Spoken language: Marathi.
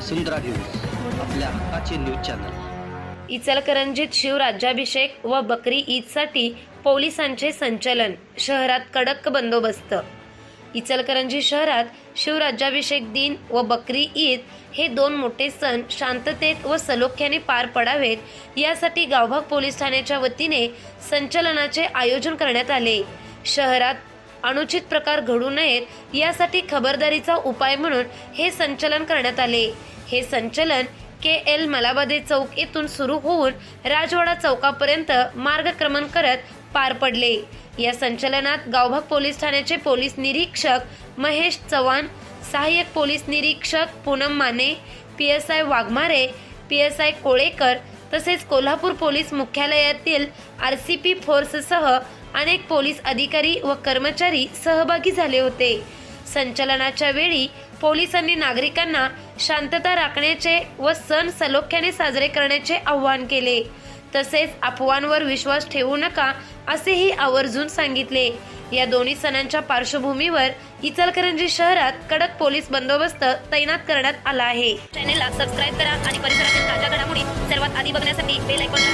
वसुंधरा न्यूज आपल्या हक्काचे न्यूज चॅनल. इचलकरंजीत शिवराज्याभिषेक व बकरी ईदसाठी पोलिसांचे संचलन शहरात कडक बंदोबस्त. इचलकरंजी शहरात शिवराज्याभिषेक दिन व बकरी ईद हे दोन मोठे सण शांततेत व सलोख्याने पार पडावेत यासाठी गावभाग पोलीस ठाण्याच्या वतीने संचलनाचे आयोजन करण्यात आले. शहरात अनुचित प्रकार घडू नयेत यासाठी खबरदारीचा उपाय म्हणून हे संचलन करण्यात आले. हे संचलन के एल मलाबादे चौक येथून सुरू होऊन राजवाडा चौकापर्यंत मार्गक्रमण करत पार पडले. या संचलनात गावभाग पोलीस ठाण्याचे पोलीस निरीक्षक महेश चव्हाण सहाय्यक पोलीस निरीक्षक Poonam Mane P S I Waghmare P S I Kolekar तसेच कोल्हापूर पोलीस मुख्यालयातील आर सी पी फोर्ससह अनेक पोलीस अधिकारी व कर्मचारी सहभागी झाले होते. संचलनाच्या वेळी पोलिसांनी नागरिकांना शांतता राखण्याचे व सण सलोख्याने साजरे करण्याचे आवाहन केले. तसेच अफवांवर विश्वास ठेवू नका असेही आवर्जून सांगितले. या दोन्ही सणांच्या पार्श्वभूमीवर इचलकरंजी शहरात कडक पोलीस बंदोबस्त तैनात करण्यात आला आहे. चॅनेलला सबस्क्राईब करा आणि परिसरातील ताज्या घडामोडी सर्वात आधी बघण्यासाठी बेल आयकॉनला